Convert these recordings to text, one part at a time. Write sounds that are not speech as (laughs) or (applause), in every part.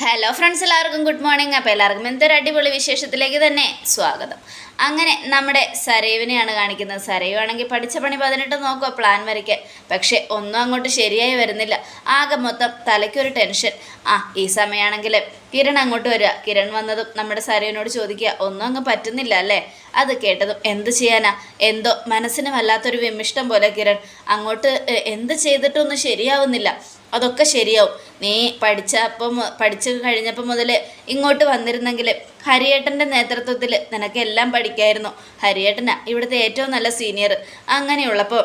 Hello friends എല്ലാവർക്കും good morning അപ്പോൾ എല്ലാവർക്കും എന്തൊരു അടിപൊളി വിശേഷത്തിലേക്ക് തന്നെ സ്വാഗതം. അങ്ങനെ നമ്മുടെ സരയുവിനെയാണ് കാണിക്കുന്നത്. സരയു പഠിച്ച പണി പതിനെട്ട് നോക്കുക പ്ലാൻ വരയ്ക്കാൻ. പക്ഷേ ഒന്നും അങ്ങോട്ട് ശരിയായി വരുന്നില്ല. ആകെ മൊത്തം തലയ്ക്കൊരു ടെൻഷൻ ആ ഈ സമയമാണെങ്കിൽ കിരൺ അങ്ങോട്ട് വരിക. കിരൺ വന്നതും നമ്മുടെ സരയുവിനോട് ചോദിക്കുക ഒന്നും അങ്ങ് പറ്റുന്നില്ല അല്ലേ? അത് കേട്ടതും എന്ത് ചെയ്യാനാ? എന്തോ മനസ്സിന് വല്ലാത്തൊരു വിമിഷ്ടം പോലെ കിരൺ. അങ്ങോട്ട് എന്ത് ചെയ്തിട്ടൊന്നും ശരിയാവുന്നില്ല. അതൊക്കെ ശരിയാവും. നീ പഠിച്ചപ്പം പഠിച്ചു കഴിഞ്ഞപ്പോൾ മുതൽ ഇങ്ങോട്ട് വന്നിരുന്നെങ്കിൽ ഹരിയേട്ടന്റെ നേതൃത്വത്തിൽ നിനക്കെല്ലാം പഠിക്കായിരുന്നു. ഹരിയേട്ടനാ ഇവിടുത്തെ ഏറ്റവും നല്ല സീനിയർ അങ്ങനെയുള്ളപ്പോൾ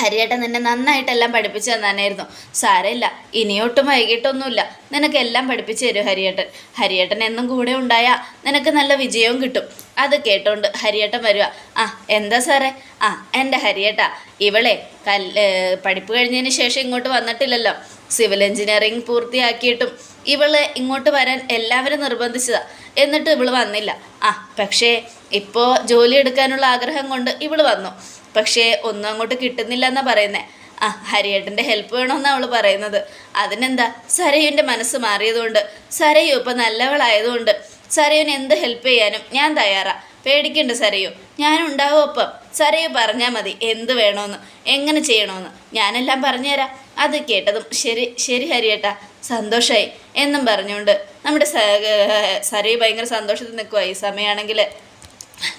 ഹരിയേട്ടൻ നിന്നെ നന്നായിട്ടെല്ലാം പഠിപ്പിച്ചു തന്നാനായിരുന്നു. സാരമില്ല ഇനിയൊട്ടും വൈകിട്ടൊന്നുമില്ല. നിനക്കെല്ലാം പഠിപ്പിച്ചു തരും ഹരിയേട്ടൻ. ഹരിയേട്ടൻ എന്നും കൂടെ ഉണ്ടായാൽ നിനക്ക് നല്ല വിജയവും കിട്ടും. അത് കേട്ടോണ്ട് ഹരിയേട്ടൻ വരിക ആ എന്താ സാറേ? ആ എന്റെ ഹരിയേട്ടാ ഇവളെ കല്ല് പഠിപ്പ് കഴിഞ്ഞതിന് ശേഷം ഇങ്ങോട്ട് വന്നിട്ടില്ലല്ലോ. സിവിൽ എഞ്ചിനീയറിംഗ് പൂർത്തിയാക്കിയിട്ടും ഇവളെ ഇങ്ങോട്ട് വരാൻ എല്ലാവരും നിർബന്ധിച്ചതാ. എന്നിട്ട് ഇവൾ വന്നില്ല. ആ പക്ഷേ ഇപ്പോൾ ജോലി എടുക്കാനുള്ള ആഗ്രഹം കൊണ്ട് ഇവൾ വന്നു. പക്ഷേ ഒന്നും അങ്ങോട്ട് കിട്ടുന്നില്ല എന്നാ പറയുന്നേ. ആ ഹരിയേട്ടന്റെ ഹെൽപ്പ് വേണമെന്നാണ് അവൾ പറയുന്നത്. അതിനെന്താ? സരയുവിന്റെ മനസ്സ് മാറിയതുകൊണ്ട്. സരയു ഇപ്പം നല്ലവളായതുകൊണ്ട്. സരയുവിന് എന്ത് ഹെൽപ്പ് ചെയ്യാനും ഞാൻ തയ്യാറാ. പേടിക്കണ്ട സരയു. ഞാനുണ്ടാവും ഒപ്പം. സരയു പറഞ്ഞാൽ മതി എന്ത് വേണമെന്ന് എങ്ങനെ ചെയ്യണമെന്ന് ഞാനെല്ലാം പറഞ്ഞുതരാം. അത് കേട്ടതും ശരി ശരി ഹരിയേട്ടാ. സന്തോഷമായി എന്നും പറഞ്ഞുകൊണ്ട്. നമ്മുടെ സരയു ഭയങ്കര സന്തോഷത്തിൽ നിൽക്കുക ഈ സമയമാണെങ്കിൽ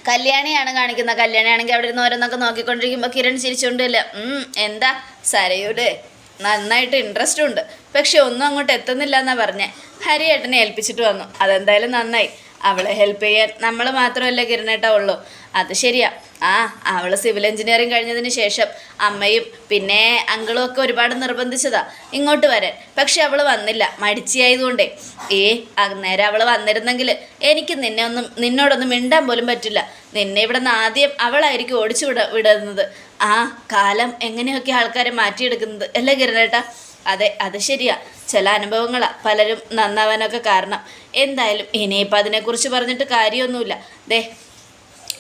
കല്യാണിയാണ് കാണിക്കുന്നത്. കല്യാണിയാണെങ്കിൽ അവിടെ ഇരുന്ന് ഓരോന്നൊക്കെ നോക്കിക്കൊണ്ടിരിക്കുമ്പോൾ കിരൺ ചിരിച്ചുകൊണ്ടില്ല എന്താ സരയുടെ നന്നായിട്ട് ഇൻട്രസ്റ്റ് ഉണ്ട്. പക്ഷെ ഒന്നും അങ്ങോട്ട് എത്തുന്നില്ല എന്നാ പറഞ്ഞേ. ഹരിയേട്ടനെ ഏൽപ്പിച്ചിട്ട് വന്നു. അതെന്തായാലും നന്നായി. അവളെ ഹെൽപ്പ് ചെയ്യാൻ നമ്മൾ മാത്രമല്ല കിരണേട്ടാ ഉള്ളൂ. അത് ശരിയാ. ആ അവൾ സിവിൽ എഞ്ചിനീയറിംഗ് കഴിഞ്ഞതിന് ശേഷം അമ്മയും പിന്നെ അങ്കിളും ഒക്കെ ഒരുപാട് നിർബന്ധിച്ചതാ ഇങ്ങോട്ട് വരാൻ. പക്ഷെ അവൾ വന്നില്ല മടിച്ചിയായതുകൊണ്ടേ. ഏ അന്നേരം അവൾ വന്നിരുന്നെങ്കിൽ എനിക്ക് നിന്നെ ഒന്നും നിന്നോടൊന്നും മിണ്ടാൻ പോലും പറ്റില്ല. നിന്നെ ഇവിടെ നിന്ന് ആദ്യം അവളായിരിക്കും ഓടിച്ചു വിട വിടുന്നത്. ആ കാലം എങ്ങനെയൊക്കെ ആൾക്കാരെ മാറ്റിയെടുക്കുന്നത് അല്ലേ കിരണേട്ടാ? അതെ അത് ശരിയാ. ചില അനുഭവങ്ങളാ പലരും നന്നാവാനൊക്കെ കാരണം. എന്തായാലും ഇനിയിപ്പോൾ അതിനെക്കുറിച്ച് പറഞ്ഞിട്ട് കാര്യമൊന്നുമില്ല. ദേ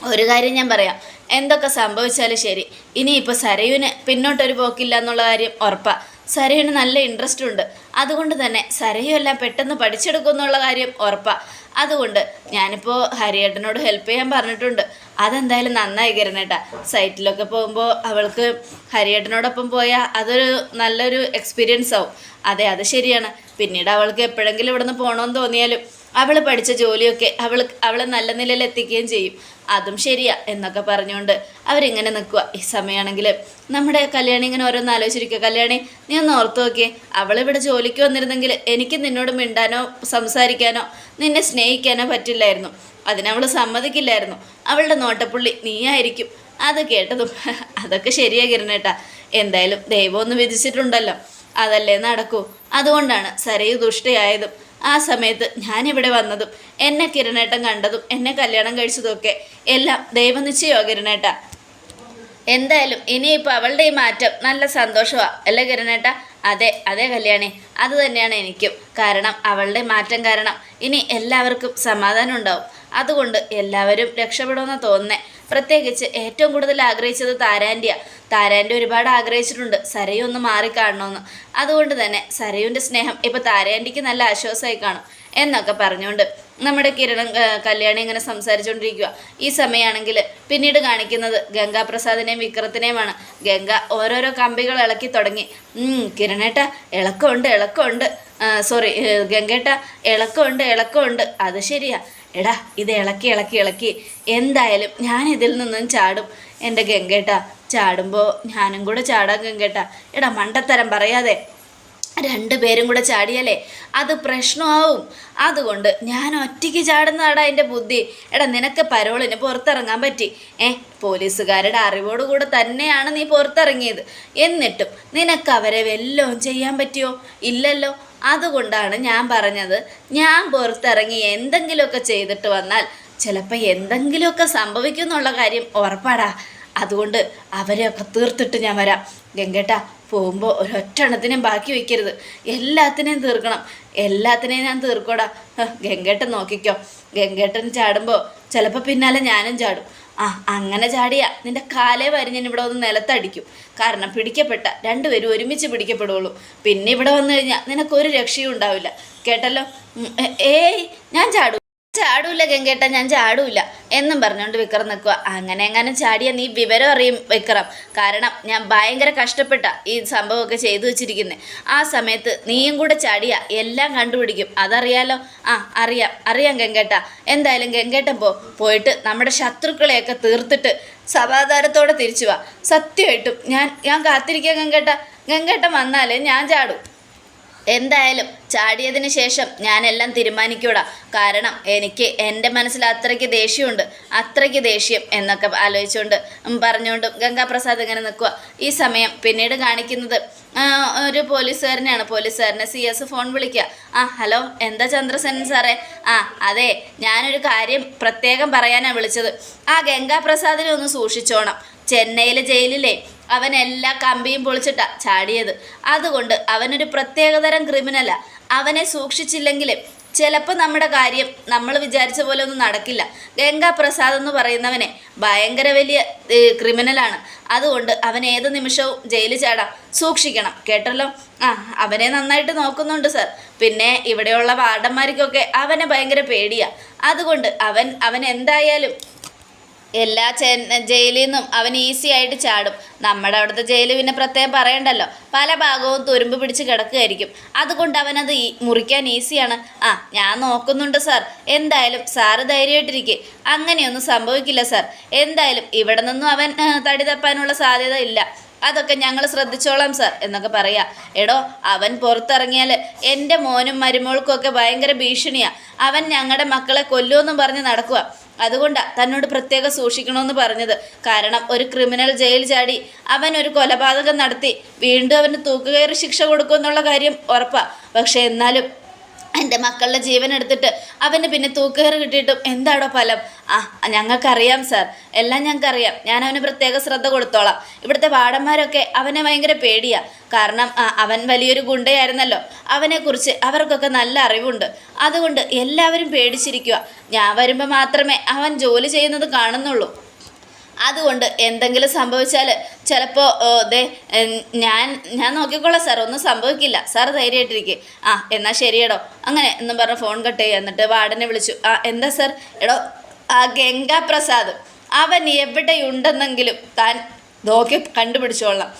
ഒരു കാര്യം ഞാൻ പറയാം. എന്തൊക്കെ സംഭവിച്ചാലും ശരി. ഇനിയിപ്പോൾ സരയുവിന് പിന്നോട്ടൊരു പോക്കില്ല എന്നുള്ള കാര്യം ഉറപ്പാണ് സരയുന് നല്ല ഇൻട്രസ്റ്റ് ഉണ്ട്. അതുകൊണ്ട് തന്നെ സരയു എല്ലാം പെട്ടെന്ന് പഠിച്ചെടുക്കും എന്നുള്ള കാര്യം ഉറപ്പാണ് അതുകൊണ്ട് ഞാനിപ്പോൾ ഹരിയേട്ടനോട് ഹെൽപ്പ് ചെയ്യാൻ പറഞ്ഞിട്ടുണ്ട്. അതെന്തായാലും നന്നായി കിരണേട്ടാ സൈറ്റിലൊക്കെ പോകുമ്പോൾ അവൾക്ക് ഹരിയേട്ടനോടൊപ്പം പോയാൽ അതൊരു നല്ലൊരു എക്സ്പീരിയൻസ് ആവും. അതെ അത് ശരിയാണ്. പിന്നീട് അവൾക്ക് എപ്പോഴെങ്കിലും ഇവിടുന്ന് പോകണമെന്ന് തോന്നിയാലും അവൾ പഠിച്ച ജോലിയൊക്കെ അവൾ അവളെ നല്ല നിലയിൽ എത്തിക്കുകയും ചെയ്യും. അതും ശരിയാ എന്നൊക്കെ പറഞ്ഞുകൊണ്ട് അവരിങ്ങനെ നിൽക്കുക ഈ സമയമാണെങ്കിൽ നമ്മുടെ കല്യാണി ഇങ്ങനെ ഓരോന്ന് ആലോചിച്ചിരിക്കുക കല്യാണി നീ ഒന്ന് ഓർത്ത് നോക്കിയേ. അവളിവിടെ ജോലിക്ക് വന്നിരുന്നെങ്കിൽ എനിക്ക് നിന്നോട് മിണ്ടാനോ സംസാരിക്കാനോ നിന്നെ സ്നേഹിക്കാനോ പറ്റില്ലായിരുന്നു. അതിനവൾ സമ്മതിക്കില്ലായിരുന്നു. അവളുടെ നോട്ടപ്പുള്ളി നീയായിരിക്കും. അത് കേട്ടതും (laughs) അതൊക്കെ ശരിയാ കിരണേട്ടാ. എന്തായാലും ദൈവം ഒന്ന് വിധിച്ചിട്ടുണ്ടല്ലോ. അതല്ലേ നടക്കൂ. അതുകൊണ്ടാണ് സരയു ദുഷ്ടയായതും ആ സമയത്ത് ഞാനിവിടെ വന്നതും എന്നെ കിരണേട്ടൻ കണ്ടതും എന്നെ കല്യാണം കഴിച്ചതുമൊക്കെ എല്ലാം ദൈവനിശ്ചയോ കിരണേട്ട എന്തായാലും ഇനിയിപ്പോൾ അവളുടെ ഈ മാറ്റം നല്ല സന്തോഷമാണ് അല്ലേ കിരണേട്ട? അതെ അതെ കല്യാണി അത് തന്നെയാണ് എനിക്കും. കാരണം അവളുടെ മാറ്റം കാരണം ഇനി എല്ലാവർക്കും സമാധാനം ഉണ്ടാവും. അതുകൊണ്ട് എല്ലാവരും രക്ഷപ്പെടുമെന്ന് തോന്നുന്നേ. പ്രത്യേകിച്ച് ഏറ്റവും കൂടുതൽ ആഗ്രഹിച്ചത് താരാന്റെയാ താരാന്റെ ഒരുപാട് ആഗ്രഹിച്ചിട്ടുണ്ട്. സരയു ഒന്ന് മാറിക്കാണണമെന്ന് അതുകൊണ്ട് തന്നെ സരയുവിന്റെ സ്നേഹം ഇപ്പോൾ താരാന്റിക്ക് നല്ല ആശ്വാസമായി കാണും എന്നൊക്കെ പറഞ്ഞുകൊണ്ട് നമ്മുടെ കിരണം കല്യാണി ഇങ്ങനെ സംസാരിച്ചുകൊണ്ടിരിക്കുക ഈ സമയമാണെങ്കിൽ പിന്നീട് കാണിക്കുന്നത് ഗംഗാപ്രസാദിനെയും വിക്രത്തിനെയുമാണ്. ഗംഗ ഓരോരോ കമ്പികൾ ഇളക്കി തുടങ്ങി. കിരണേട്ട ഇളക്കമുണ്ട് ഇളക്കമുണ്ട്. സോറി ഗംഗേട്ട ഇളക്കമുണ്ട് ഇളക്കമുണ്ട്. അത് ശരിയാ. എടാ ഇത് ഇളക്കി ഇളക്കി ഇളക്കി. എന്തായാലും ഞാൻ ഇതിൽ നിന്നും ചാടും. എന്റെ ഗംഗേട്ട ചാടുമ്പോൾ ഞാനും കൂടെ ചാടാം ഗംഗേട്ട. എടാ മണ്ടത്തരം പറയാതെ. രണ്ടുപേരും കൂടെ ചാടിയാലേ? അത് പ്രശ്നമാവും. അതുകൊണ്ട് ഞാൻ ഒറ്റയ്ക്ക് ചാടുന്നതാടാ എന്റെ ബുദ്ധി. എടാ നിനക്ക് പരോളിന് പുറത്തിറങ്ങാൻ പറ്റി. ഏ പോലീസുകാരുടെ അറിവോടുകൂടെ തന്നെയാണ് നീ പുറത്തിറങ്ങിയത്. എന്നിട്ടും നിനക്ക് അവരെ വല്ലതും ചെയ്യാൻ പറ്റിയോ? ഇല്ലല്ലോ. അതുകൊണ്ടാണ് ഞാൻ പറഞ്ഞത് ഞാൻ പുറത്തിറങ്ങി എന്തെങ്കിലുമൊക്കെ ചെയ്തിട്ട് വന്നാൽ ചിലപ്പോൾ എന്തെങ്കിലുമൊക്കെ സംഭവിക്കും എന്നുള്ള കാര്യം ഉറപ്പാടാ. അതുകൊണ്ട് അവരെയൊക്കെ തീർത്തിട്ട് ഞാൻ വരാം. ഗംഗേട്ട പോകുമ്പോൾ ഒരൊറ്റെണ്ണത്തിനെയും ബാക്കി വയ്ക്കരുത് എല്ലാത്തിനെയും തീർക്കണം. എല്ലാത്തിനെയും ഞാൻ തീർക്കോടാ. ഗംഗേട്ടൻ നോക്കിക്കോ. ഗംഗേട്ടൻ ചാടുമ്പോൾ ചിലപ്പോൾ പിന്നാലെ ഞാനും ചാടും. ആ അങ്ങനെ ചാടിയാ നിന്റെ കാലേ വരി ഞാൻ ഇവിടെ വന്ന് നിലത്തടിക്കും. കാരണം പിടിക്കപ്പെട്ട രണ്ടുപേരും ഒരുമിച്ച് പിടിക്കപ്പെടുള്ളൂ. പിന്നെ ഇവിടെ വന്നു കഴിഞ്ഞാൽ നിനക്കൊരു രക്ഷയും ഉണ്ടാവില്ല. കേട്ടല്ലോ? ഏയ് ഞാൻ ചാടും. ചാടൂല ഗംഗേട്ട ഞാൻ ചാടൂല. എന്നും പറഞ്ഞുകൊണ്ട് വിക്രം നിൽക്കുക അങ്ങനെ എങ്ങനെ ചാടിയ നീ വിവരം അറിയും വിക്രം. കാരണം ഞാൻ ഭയങ്കര കഷ്ടപ്പെട്ട ഈ സംഭവമൊക്കെ ചെയ്തു വെച്ചിരിക്കുന്നത് ആ സമയത്ത് നീയും കൂടെ ചാടിയ എല്ലാം കണ്ടുപിടിക്കും. അതറിയാലോ? ആ അറിയാം. അറിയാം ഗംഗേട്ട. എന്തായാലും ഗംഗേട്ടൻ പോ. പോയിട്ട് നമ്മുടെ ശത്രുക്കളെയൊക്കെ തീർത്തിട്ട് സമാധാനത്തോടെ തിരിച്ചു വാ. സത്യമായിട്ടും ഞാൻ ഞാൻ കാത്തിരിക്കാം ഗംഗേട്ട. ഗംഗേട്ടൻ വന്നാലേ ഞാൻ ചാടും. എന്തായാലും ചാടിയതിന് ശേഷം ഞാനെല്ലാം തീരുമാനിക്കൂടാ. കാരണം എനിക്ക് എന്റെ മനസ്സിൽ അത്രയ്ക്ക് ദേഷ്യമുണ്ട്. അത്രയ്ക്ക് ദേഷ്യം എന്നൊക്കെ ആലോചിച്ചുകൊണ്ട് പറഞ്ഞുകൊണ്ടും ഗംഗാപ്രസാദ് ഇങ്ങനെ നിൽക്കുക ഈ സമയം പിന്നീട് കാണിക്കുന്നത് ഒരു പോലീസുകാരനെയാണ്. പോലീസുകാരനെ സി എസ് ഫോൺ വിളിക്കുക. ആ ഹലോ എന്താ ചന്ദ്രസേനൻ സാറേ? ആ അതെ ഞാനൊരു കാര്യം പ്രത്യേകം പറയാനാണ് വിളിച്ചത്. ആ ഗംഗാപ്രസാദിനെ ഒന്ന് സൂക്ഷിച്ചോണം. ചെന്നൈയിലെ ജയിലിലെ അവൻ എല്ലാ കമ്പിയും പൊളിച്ചിട്ടാ ചാടിയത്. അതുകൊണ്ട് അവനൊരു പ്രത്യേകതരം ക്രിമിനലാ. അവനെ സൂക്ഷിച്ചില്ലെങ്കിലും ചിലപ്പോൾ നമ്മുടെ കാര്യം നമ്മൾ വിചാരിച്ച പോലെ ഒന്നും നടക്കില്ല. ഗംഗാ പ്രസാദ് എന്ന് പറയുന്നവനെ ഭയങ്കര വലിയ ക്രിമിനലാണ്. അതുകൊണ്ട് അവൻ ഏത് നിമിഷവും ജയിലിൽ ചാടാം. സൂക്ഷിക്കണം. കേട്ടല്ലോ? ആ അവനെ നന്നായിട്ട് നോക്കുന്നുണ്ട് സർ. പിന്നെ ഇവിടെയുള്ള വാർഡന്മാർക്കൊക്കെ അവനെ ഭയങ്കര പേടിയാണ് അതുകൊണ്ട് അവൻ അവൻ എന്തായാലും എല്ലാ ചെ- ജയിലിൽ നിന്നും അവൻ ഈസി ആയിട്ട് ചാടും. നമ്മുടെ അവിടുത്തെ ജയിൽ പിന്നെ പ്രത്യേകം പറയണ്ടല്ലോ. പല ഭാഗവും തുരുമ്പ് പിടിച്ച് കിടക്കുകയായിരിക്കും. അതുകൊണ്ട് അവനത് ഈ- മുറിക്കാൻ ഈസിയാണ് ആ ഞാൻ നോക്കുന്നുണ്ട് സാർ എന്തായാലും സാറ് ധൈര്യമായിട്ടിരിക്കെ. അങ്ങനെയൊന്നും സംഭവിക്കില്ല സാർ എന്തായാലും ഇവിടെ നിന്നും അവൻ തടി തപ്പാനുള്ള സാധ്യത ഇല്ല. അതൊക്കെ ഞങ്ങൾ ശ്രദ്ധിച്ചോളാം സാർ എന്നൊക്കെ പറയാ. എടോ അവൻ പുറത്തിറങ്ങിയാൽ എന്റെ മോനും മരുമോൾക്കും ഒക്കെ ഭയങ്കര ഭീഷണിയാണ് അവൻ ഞങ്ങളുടെ മക്കളെ കൊല്ലുമെന്നും പറഞ്ഞ് നടക്കുക അതുകൊണ്ടാ തന്നോട് പ്രത്യേകം സൂക്ഷിക്കണമെന്ന് പറഞ്ഞത്. കാരണം ഒരു ക്രിമിനൽ ജയിൽ ചാടി അവൻ ഒരു കൊലപാതകം നടത്തി വീണ്ടും അവന് തൂക്കുകയറി ശിക്ഷ കൊടുക്കുമെന്നുള്ള കാര്യം ഉറപ്പാണ് പക്ഷേ എന്നാലും എന്റെ മക്കളുടെ ജീവൻ എടുത്തിട്ട് അവന് പിന്നെ തൂക്കുകയറ് കിട്ടിയിട്ടും എന്താടോ ഫലം? ആ ഞങ്ങൾക്കറിയാം സാർ എല്ലാം ഞങ്ങൾക്കറിയാം. ഞാൻ അവന് പ്രത്യേക ശ്രദ്ധ കൊടുത്തോളാം. ഇവിടുത്തെ വാടന്മാരൊക്കെ അവനെ ഭയങ്കര പേടിയാ. കാരണം അവൻ വലിയൊരു ഗുണ്ടയായിരുന്നല്ലോ. അവനെക്കുറിച്ച് അവർക്കൊക്കെ നല്ല അറിവുണ്ട്. അതുകൊണ്ട് എല്ലാവരും പേടിച്ചിരിക്കുക ഞാൻ വരുമ്പോൾ മാത്രമേ അവൻ ജോലി ചെയ്യുന്നത് കാണുന്നുള്ളൂ. അതുകൊണ്ട് എന്തെങ്കിലും സംഭവിച്ചാൽ ചിലപ്പോൾ ദേ ഞാൻ ഞാൻ നോക്കിക്കോളാം സാർ. ഒന്നും സംഭവിക്കില്ല. സാർ ധൈര്യമായിട്ടിരിക്കുക ആ എന്നാൽ ശരിയടോ. അങ്ങനെ എന്നും പറഞ്ഞ് ഫോൺ കട്ട് ചെയ്യുക എന്നിട്ട് വാർഡനെ വിളിച്ചു. ആ എന്താ സാർ? എടോ ആ ഗംഗാപ്രസാദ്. അവൻ എവിടെയുണ്ടെന്നെങ്കിലും താൻ നോക്കി കണ്ടുപിടിച്ചോളാം.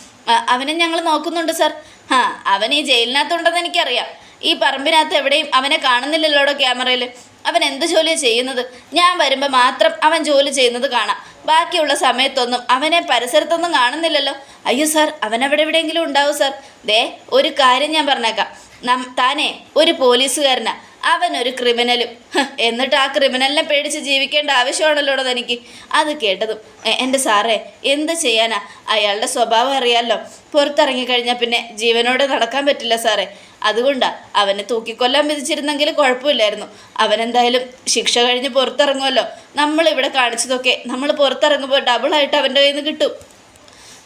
അവനെ ഞങ്ങൾ നോക്കുന്നുണ്ട് സാർ. ആ അവൻ ഈ ജയിലിനകത്തുണ്ടെന്ന് എനിക്കറിയാം. ഈ പറമ്പിനകത്ത് എവിടെയും അവനെ കാണുന്നില്ലല്ലോടോ ക്യാമറയിൽ അവൻ എന്ത് ജോലിയാണ് ചെയ്യുന്നത്? ഞാൻ വരുമ്പോൾ മാത്രം അവൻ ജോലി ചെയ്യുന്നത് കാണാം. ബാക്കിയുള്ള സമയത്തൊന്നും അവനെ പരിസരത്തൊന്നും കാണുന്നില്ലല്ലോ. അയ്യോ സാർ അവൻ അവിടെ എവിടെയെങ്കിലും ഉണ്ടാവും സാർ. ദേ ഒരു കാര്യം ഞാൻ പറഞ്ഞേക്കാം. താനേ ഒരു പോലീസുകാരനാ. അവനൊരു ക്രിമിനലും. എന്നിട്ട് ആ ക്രിമിനലിനെ പേടിച്ച് ജീവിക്കേണ്ട ആവശ്യമാണല്ലോ തനിക്ക്. അത് കേട്ടതും എന്റെ സാറേ എന്ത് ചെയ്യാനാ? അയാളുടെ സ്വഭാവം അറിയാമല്ലോ പുറത്തിറങ്ങിക്കഴിഞ്ഞാൽ പിന്നെ ജീവനോടെ നടക്കാൻ പറ്റില്ല സാറേ. അതുകൊണ്ടാ അവനെ തൂക്കിക്കൊല്ലാൻ വിധിച്ചിരുന്നെങ്കിൽ കുഴപ്പമില്ലായിരുന്നു. അവനെന്തായാലും ശിക്ഷ കഴിഞ്ഞ് പുറത്തിറങ്ങുമല്ലോ നമ്മളിവിടെ കാണിച്ചതൊക്കെ നമ്മൾ പുറത്തിറങ്ങുമ്പോൾ ഡബിളായിട്ട് അവന്റെ കയ്യിൽ നിന്ന് കിട്ടും.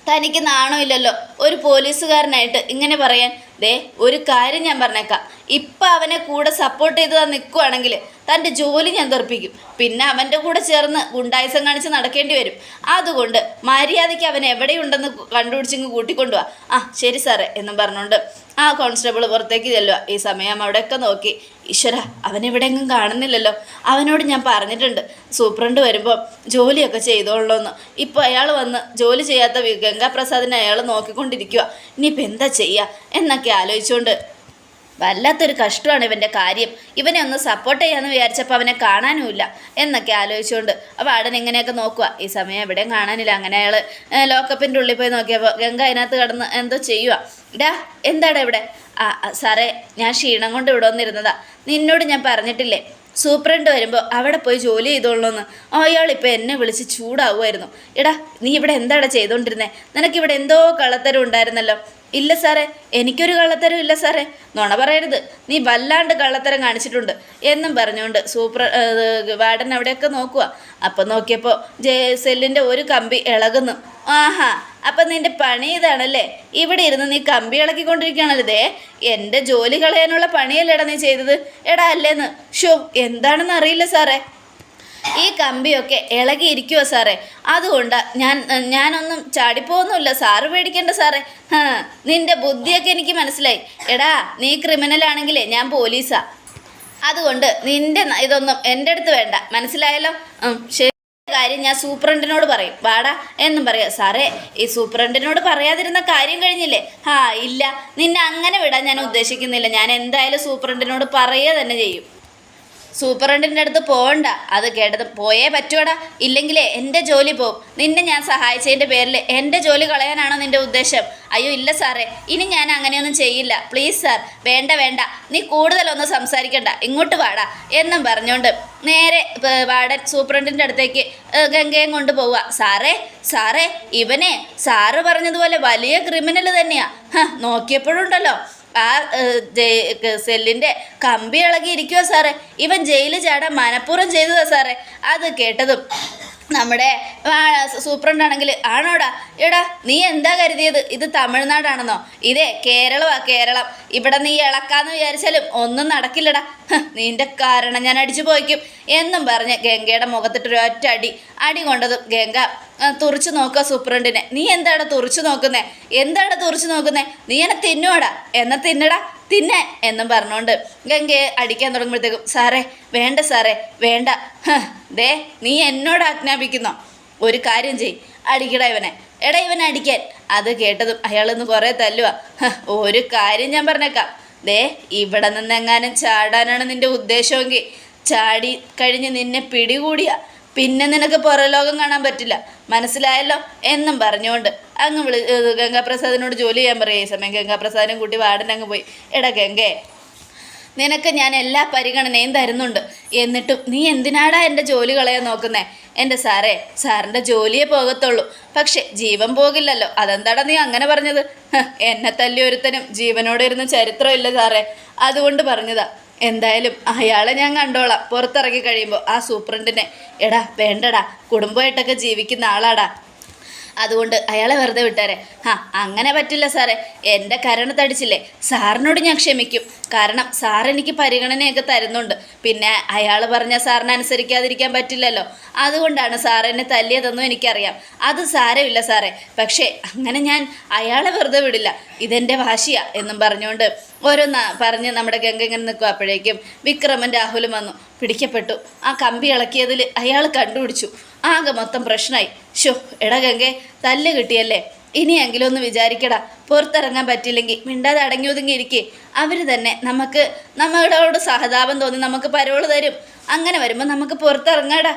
തനിക്ക് നാണമില്ലല്ലോ ഒരു പോലീസുകാരനായിട്ട് ഇങ്ങനെ പറയാൻ. ദേ ഒരു കാര്യം ഞാൻ പറഞ്ഞേക്കാം. ഇപ്പം അവനെ കൂടെ സപ്പോർട്ട് ചെയ്ത് നിൽക്കുവാണെങ്കിൽ തന്റെ ജോലി ഞാൻ തെറിപ്പിക്കും. പിന്നെ അവന്റെ കൂടെ ചേർന്ന് ഗുണ്ടായുസം കാണിച്ച് നടക്കേണ്ടി വരും. അതുകൊണ്ട് മര്യാദയ്ക്ക് അവൻ എവിടെയുണ്ടെന്ന് കണ്ടുപിടിച്ചിങ്ങ് കൂട്ടിക്കൊണ്ടുവാ. ആ ശരി സാറേ എന്നും പറഞ്ഞുകൊണ്ട് ആ കോൺസ്റ്റബിൾ പുറത്തേക്ക് ചെല്ലുക ഈ സമയം അവിടെയൊക്കെ നോക്കി. ഈശ്വര അവനെവിടെയെങ്കിലും കാണുന്നില്ലല്ലോ. അവനോട് ഞാൻ പറഞ്ഞിട്ടുണ്ട്. സൂപ്രണ്ട് വരുമ്പോൾ ജോലിയൊക്കെ ചെയ്തോളൂന്ന്. ഇപ്പോൾ അയാൾ വന്ന് ജോലി ചെയ്യാത്ത ഗംഗാപ്രസാദിനെ അയാൾ നോക്കിക്കൊണ്ടിരിക്കുക ഇനിയിപ്പോൾ എന്താ ചെയ്യുക എന്നൊക്കെ ആലോചിച്ചുകൊണ്ട് വല്ലാത്തൊരു കഷ്ടമാണ് ഇവന്റെ കാര്യം. ഇവനെ ഒന്ന് സപ്പോർട്ട് ചെയ്യാമെന്ന് വിചാരിച്ചപ്പോൾ അവനെ കാണാനുമില്ല എന്നൊക്കെ ആലോചിച്ചുകൊണ്ട്. അപ്പോൾ ആടൻ ഇങ്ങനെയൊക്കെ നോക്കുക ഈ സമയം എവിടെയും കാണാനില്ല. അങ്ങനെ അയാൾ ലോക്കപ്പിന്റെ ഉള്ളിൽ പോയി നോക്കിയപ്പോൾ ഗംഗ അതിനകത്ത് കിടന്ന് എന്തോ ചെയ്യുക ഡാ എന്താടാ ഇവിടെ? ആ, സാറേ ഞാൻ ക്ഷീണം കൊണ്ട് ഇവിടെ വന്നിരുന്നതാ. നിന്നോട് ഞാൻ പറഞ്ഞിട്ടില്ലേ? സൂപ്രണ്ട് വരുമ്പോൾ അവിടെ പോയി ജോലി ചെയ്തോളൂന്ന്. അയാളിപ്പോൾ എന്നെ വിളിച്ച് ചൂടാവുമായിരുന്നു എടാ നീ ഇവിടെ എന്താടാ ചെയ്തുകൊണ്ടിരുന്നേ നിനക്കിവിടെ എന്തോ കള്ളത്തരം ഉണ്ടായിരുന്നല്ലോ. ഇല്ല സാറേ എനിക്കൊരു കള്ളത്തരം ഇല്ല സാറേ. നുണ പറയരുത്. നീ വല്ലാണ്ട് കള്ളത്തരം കാണിച്ചിട്ടുണ്ട്. എന്നും പറഞ്ഞുകൊണ്ട് സൂപ്പർ വാർഡൻ അവിടെയൊക്കെ നോക്കുക അപ്പം നോക്കിയപ്പോൾ ജെ സെല്ലിന്റെ ഒരു കമ്പി ഇളകുന്നു. ആഹാ അപ്പം നിന്റെ പണി ഇതാണല്ലേ? ഇവിടെ ഇരുന്ന് നീ കമ്പി ഇളക്കിക്കൊണ്ടിരിക്കുകയാണല്ലോ ദേ. എന്റെ ജോലി കളയാനുള്ള പണിയല്ലേടാ നീ ചെയ്തത്? എടാ അല്ലേന്ന്? ഷോ എന്താണെന്ന് അറിയില്ല സാറേ. ഈ കമ്പിയൊക്കെ ഇളകിയിരിക്കുമോ സാറേ. അതുകൊണ്ട് ഞാൻ ഞാനൊന്നും ചാടിപ്പോന്നുമില്ല സാറ് പേടിക്കണ്ട സാറേ. നിന്റെ ബുദ്ധിയൊക്കെ എനിക്ക് മനസ്സിലായി. എടാ നീ ക്രിമിനൽ ആണെങ്കിലേ ഞാൻ പോലീസാ. അതുകൊണ്ട് നിന്റെ ഇതൊന്നും എന്റെ അടുത്ത് വേണ്ട. മനസ്സിലായല്ലോ? ശരി. കാര്യം ഞാൻ സൂപ്രണ്ടിനോട് പറയും. വാടാ എന്നും പറയാം. സാറേ ഈ സൂപ്രണ്ടിനോട് പറയാതിരുന്ന കാര്യം കഴിഞ്ഞില്ലേ? ഹാ ഇല്ല. നിന്നെ അങ്ങനെ വിടാൻ ഞാൻ ഉദ്ദേശിക്കുന്നില്ല. ഞാൻ എന്തായാലും സൂപ്രണ്ടിനോട് പറയുക തന്നെ ചെയ്യും. സൂപ്രണ്ടിന്റെ അടുത്ത് പോകണ്ട അത് കേട്ടത് പോയേ പറ്റുവടാ ഇല്ലെങ്കിലേ എന്റെ ജോലി പോവും. നിന്നെ ഞാൻ സഹായിച്ചതിന്റെ പേരിൽ എന്റെ ജോലി കളയാനാണോ നിന്റെ ഉദ്ദേശം? അയ്യോ ഇല്ല സാറേ. ഇനി ഞാൻ അങ്ങനെയൊന്നും ചെയ്യില്ല. പ്ലീസ് സാർ വേണ്ട വേണ്ട. നീ കൂടുതലൊന്നും സംസാരിക്കണ്ട. ഇങ്ങോട്ട് വാടാ എന്നും പറഞ്ഞുകൊണ്ട് നേരെ വാടൻ സൂപ്രണ്ടിന്റെ അടുത്തേക്ക് ഗംഗയും കൊണ്ട് പോവുക. സാറേ സാറേ ഇവനെ സാറ് പറഞ്ഞതുപോലെ വലിയ ക്രിമിനൽ തന്നെയാ. നോക്കിയപ്പോഴുണ്ടല്ലോ. ആ സെല്ലിന്റെ കമ്പി ഇളകി ഇരിക്കുവോ സാറേ. ഇവൻ ജയിലിൽ ചാടാൻ മനഃപൂർവം ചെയ്തതാ സാറേ. അത് കേട്ടതും നമ്മുടെ സൂപ്രണ്ടാണെങ്കിൽ ആണോടാ? എടാ നീ എന്താ കരുതിയത്? ഇത് തമിഴ്നാടാണെന്നോ? ഇതേ കേരളമാ കേരളം. ഇവിടെ നീ ഇളക്കാന്ന് വിചാരിച്ചാലും ഒന്നും നടക്കില്ലടാ. നിന്റെ കാരണം ഞാൻ അടിച്ചു പോയിക്കും എന്നും പറഞ്ഞ് ഗംഗയുടെ മുഖത്തിട്ടൊരു ഒറ്റ അടി അടി കൊണ്ടതും ഗംഗ തുറച്ചു നോക്കുക സൂപ്രണ്ടിനെ. നീ എന്താടാ തുറച്ചു നോക്കുന്നേ? എന്താണ് തുറച്ചു നോക്കുന്നേ? നീ എന്നെ തിന്നുവാടാ എന്നെ തിന്നടാ? തിന്നെ എന്നും പറഞ്ഞുകൊണ്ട് ഗംഗയെ അടിക്കാൻ തുടങ്ങുമ്പോഴത്തേക്കും സാറേ വേണ്ട സാറേ വേണ്ട. ദേ നീ എന്നോട് ആജ്ഞാപിക്കുന്നോ. ഒരു കാര്യം ചെയ് അടിക്കടാ ഇവനെ. എടാ ഇവനെ അടിക്കാൻ. അത് കേട്ടതും അയാളൊന്ന് കുറേ തല്ലുക ഒരു കാര്യം ഞാൻ പറഞ്ഞേക്കാം. ദേ ഇവിടെ നിന്നെങ്ങാനും ചാടാനാണ് നിന്റെ ഉദ്ദേശമെങ്കിൽ. ചാടി കഴിഞ്ഞ് നിന്നെ പിടികൂടിയ. പിന്നെ നിനക്ക് പുറലോകം കാണാൻ പറ്റില്ല. മനസ്സിലായല്ലോ? എന്നും പറഞ്ഞുകൊണ്ട്. അങ്ങ് വിളി ഗംഗാപ്രസാദിനോട് ജോലി ചെയ്യാൻ പറയും. ഈ സമയം ഗംഗാപ്രസാദിനും കൂട്ടി വാർഡൻ അങ്ങ് പോയി. എടാ ഗംഗേ നിനക്ക് ഞാൻ എല്ലാ പരിഗണനയും തരുന്നുണ്ട്. എന്നിട്ടും നീ എന്തിനാടാ എന്റെ ജോലി കളയാൻ നോക്കുന്നേ? എന്റെ സാറേ സാറിന്റെ ജോലിയെ പോകത്തുള്ളൂ. പക്ഷെ ജീവൻ പോകില്ലല്ലോ. അതെന്താടാ നീ അങ്ങനെ പറഞ്ഞത്? എന്നെ തല്ലിയൊരുത്തനും ജീവനോടെ ഇരുന്ന ചരിത്രമില്ല സാറേ. അതുകൊണ്ട് പറഞ്ഞതാ. എന്തായാലും അയാളെ ഞാൻ കണ്ടോളാം. പുറത്തിറങ്ങി കഴിയുമ്പോൾ ആ സൂപ്രണ്ടിനെ എടാ വേണ്ടടാ കുടുംബമായിട്ടൊക്കെ ജീവിക്കുന്ന ആളാടാ. അതുകൊണ്ട് അയാളെ വെറുതെ വിട്ടാരെ. ആ അങ്ങനെ പറ്റില്ല സാറേ. എന്റെ കരണത്തടിച്ചില്ലേ സാറിനോട് ഞാൻ ക്ഷമിക്കും. കാരണം സാർ എനിക്ക് പരിഗണനയൊക്കെ തരുന്നുണ്ട്. പിന്നെ അയാൾ പറഞ്ഞ സാറിനെ അനുസരിക്കാതിരിക്കാൻ പറ്റില്ലല്ലോ. അതുകൊണ്ടാണ് സാർ എന്നെ തല്ലിയതെന്നും എനിക്കറിയാം. അത് സാരമില്ല സാറേ. പക്ഷേ അങ്ങനെ ഞാൻ അയാളെ വെറുതെ വിടില്ല. ഇതെന്റെ വാശിയാ എന്നും പറഞ്ഞുകൊണ്ട് ഓരോ പറഞ്ഞ് നമ്മുടെ ഗംഗ ഇങ്ങനെ നിൽക്കും അപ്പോഴേക്കും വിക്രമൻ രാഹുലും വന്നു. പിടിക്കപ്പെട്ടു. ആ കമ്പി ഇളക്കിയതിൽ അയാൾ കണ്ടുപിടിച്ചു. ആകെ മൊത്തം പ്രശ്നമായി ഷോ എടാ ഗംഗെ തല്ല് കിട്ടിയല്ലേ? ഇനിയെങ്കിലും ഒന്ന് വിചാരിക്കടാ. പുറത്തിറങ്ങാൻ പറ്റില്ലെങ്കിൽ മിണ്ടാതെ അടങ്ങി ഒതുങ്ങി ഇരിക്കേ അവർ തന്നെ നമുക്ക് നമ്മളോട് സഹതാപം തോന്നി നമുക്ക് പരോൾ തരും. അങ്ങനെ വരുമ്പോൾ നമുക്ക് പുറത്തിറങ്ങാടാ.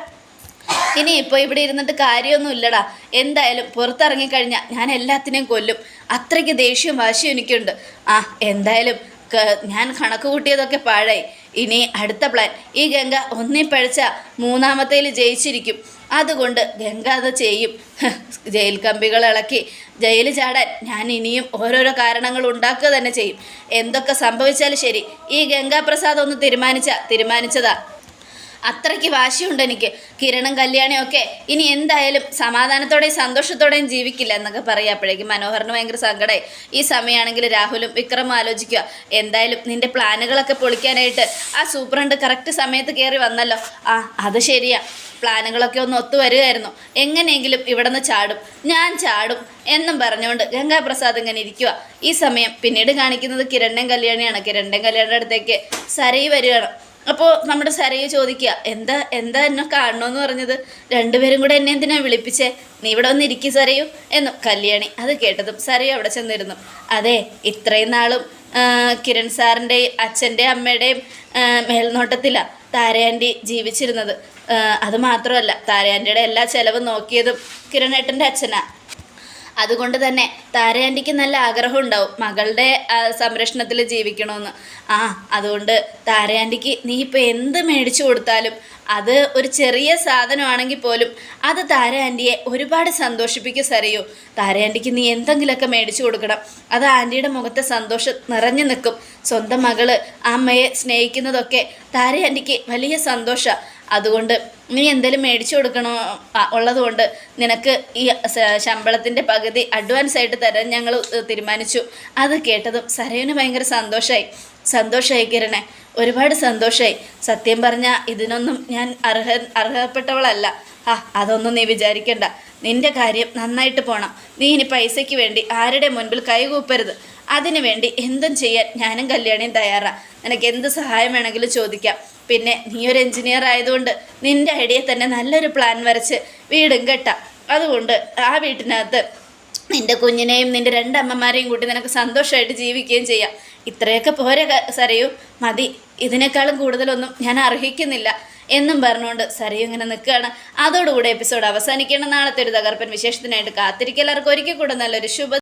ഇനി ഇപ്പോൾ ഇവിടെ ഇരുന്നിട്ട് കാര്യമൊന്നും ഇല്ലടാ. എന്തായാലും പുറത്തിറങ്ങിക്കഴിഞ്ഞാൽ ഞാൻ എല്ലാത്തിനെയും കൊല്ലും. അത്രയ്ക്ക് ദേഷ്യവും വാശിയും എനിക്കുണ്ട്. ആ എന്തായാലും ഞാൻ കണക്ക് കൂട്ടിയതൊക്കെ പാഴായി. ഇനി അടുത്ത പ്ലാൻ ഈ ഗംഗ ഒന്നി പഴിച്ച മൂന്നാമത്തേൽ ജയിച്ചിരിക്കും. അതുകൊണ്ട് ഗംഗ അത് ചെയ്യും. ജയിൽ കമ്പികൾ ഇളക്കി ജയിലിൽ ചാടാൻ ഞാൻ ഇനിയും ഓരോരോ കാരണങ്ങൾ ഉണ്ടാക്കുക തന്നെ ചെയ്യും. എന്തൊക്കെ സംഭവിച്ചാലും ശരി. ഈ ഗംഗാപ്രസാദ് ഒന്ന് തീരുമാനിച്ച തീരുമാനിച്ചതാ. അത്രയ്ക്ക് വാശിയുണ്ട് എനിക്ക്. കിരണും കല്യാണിയും ഒക്കെ ഇനി എന്തായാലും സമാധാനത്തോടെയും സന്തോഷത്തോടെയും ജീവിക്കില്ല എന്നൊക്കെ പറയാം. അപ്പോഴേക്കും മനോഹറിന് ഭയങ്കര സങ്കടമായി ഈ സമയമാണെങ്കിൽ രാഹുലും വിക്രമും ആലോചിക്കുക. എന്തായാലും നിന്റെ പ്ലാനുകളൊക്കെ പൊളിക്കാനായിട്ട് ആ സൂപ്രണ്ട് കറക്റ്റ് സമയത്ത് കയറി വന്നല്ലോ. ആ അത് ശരിയാ. പ്ലാനുകളൊക്കെ ഒന്ന് ഒത്തുവരുമായിരുന്നു എങ്ങനെയെങ്കിലും ഇവിടെ നിന്ന് ചാടും. ഞാൻ ചാടും എന്നും പറഞ്ഞുകൊണ്ട് ഗംഗാപ്രസാദ് ഇങ്ങനെ ഇരിക്കുക ഈ സമയം പിന്നീട് കാണിക്കുന്നത് കിരണ്ണൻ കല്യാണിയാണ്. കിരണ്ണൻ കല്യാണിയുടെ അടുത്തേക്ക് സരയി വരികയാണ്. അപ്പോൾ നമ്മുടെ സരയെ ചോദിക്കുക എന്താ എന്താ എന്നെ കാണണമെന്ന് പറഞ്ഞത്? രണ്ടുപേരും കൂടെ എന്നെ എന്തിനാ വിളിപ്പിച്ചേ? നീ ഇവിടെ ഒന്ന് ഇരിക്കും സരയു എന്നും കല്യാണി അത് കേട്ടതും സരയു അവിടെ ചെന്നിരുന്നു. അതെ ഇത്രയും നാളും കിരൺ സാറിന്റെയും അച്ഛന്റെയും അമ്മയുടെയും മേൽനോട്ടത്തിലാണ് താരയാന്റി ജീവിച്ചിരുന്നത്. അത് മാത്രമല്ല താരയാന്റിയുടെ എല്ലാ ചെലവും നോക്കിയതും കിരണേട്ടന്റെ അച്ഛനാണ് അതുകൊണ്ട് തന്നെ താരയാന്റിക്ക് നല്ല ആഗ്രഹം ഉണ്ടാവും മകളുടെ സംരക്ഷണത്തിൽ ജീവിക്കണമെന്ന് ആ അതുകൊണ്ട് താരയാന്റിക്ക് നീ ഇപ്പോൾ എന്ത് മേടിച്ചു കൊടുത്താലും അത് ഒരു ചെറിയ സാധനമാണെങ്കിൽ പോലും അത് താരയാന്റിയെ ഒരുപാട് സന്തോഷിപ്പിക്കും സറിയോ താരയാന്റിക്ക് നീ എന്തെങ്കിലുമൊക്കെ മേടിച്ചു കൊടുക്കണം. അത് ആന്റിയുടെ മുഖത്തെ സന്തോഷം നിറഞ്ഞു നിൽക്കും. സ്വന്തം മകൾ അമ്മയെ സ്നേഹിക്കുന്നതൊക്കെ താരയാന്റിക്ക് വലിയ സന്തോഷമാണ് അതുകൊണ്ട് നീ എന്തെങ്കിലും മേടിച്ചു കൊടുക്കണോ? ഉള്ളതുകൊണ്ട് നിനക്ക് ഈ ശമ്പളത്തിന്റെ പകുതി അഡ്വാൻസ് ആയിട്ട് തരാൻ ഞങ്ങൾ തീരുമാനിച്ചു. അത് കേട്ടതും സരയുന് ഭയങ്കര സന്തോഷമായി സന്തോഷമായി കിരണേ ഒരുപാട് സന്തോഷമായി സത്യം പറഞ്ഞാൽ ഇതിനൊന്നും ഞാൻ അർഹ അർഹപ്പെട്ടവളല്ല ആ അതൊന്നും നീ വിചാരിക്കണ്ട. നിന്റെ കാര്യം നന്നായിട്ട് പോണം. നീ ഇനി പൈസയ്ക്ക് വേണ്ടി ആരുടെ മുൻപിൽ കൈകൂപ്പരുത്? അതിനു വേണ്ടി എന്തും ചെയ്യാൻ ഞാനും കല്യാണിയും തയ്യാറാണ് നിനക്ക് എന്ത് സഹായം വേണമെങ്കിലും ചോദിക്കാം. പിന്നെ നീ ഒരു എഞ്ചിനീയർ ആയതുകൊണ്ട് നിന്റെ ഐഡിയ തന്നെ നല്ലൊരു പ്ലാൻ വരച്ച് വീടും കെട്ടാം. അതുകൊണ്ട് ആ വീട്ടിനകത്ത് നിന്റെ കുഞ്ഞിനെയും നിന്റെ രണ്ടമ്മമാരെയും കൂട്ടി നിനക്ക് സന്തോഷമായിട്ട് ജീവിക്കുകയും ചെയ്യാം. ഇത്രയൊക്കെ പോരെ സരയു. മതി. ഇതിനേക്കാളും കൂടുതലൊന്നും ഞാൻ അർഹിക്കുന്നില്ല എന്നും പറഞ്ഞുകൊണ്ട് സരയു ഇങ്ങനെ നിൽക്കുകയാണ്. അതോടുകൂടെ എപ്പിസോഡ് അവസാനിക്കണം നാളത്തെ ഒരു തകർപ്പൻ വിശേഷത്തിനായിട്ട് കാത്തിരിക്കുക. എല്ലാവർക്കും ഒരിക്കൽ കൂടെ നല്ലൊരു ശുഭ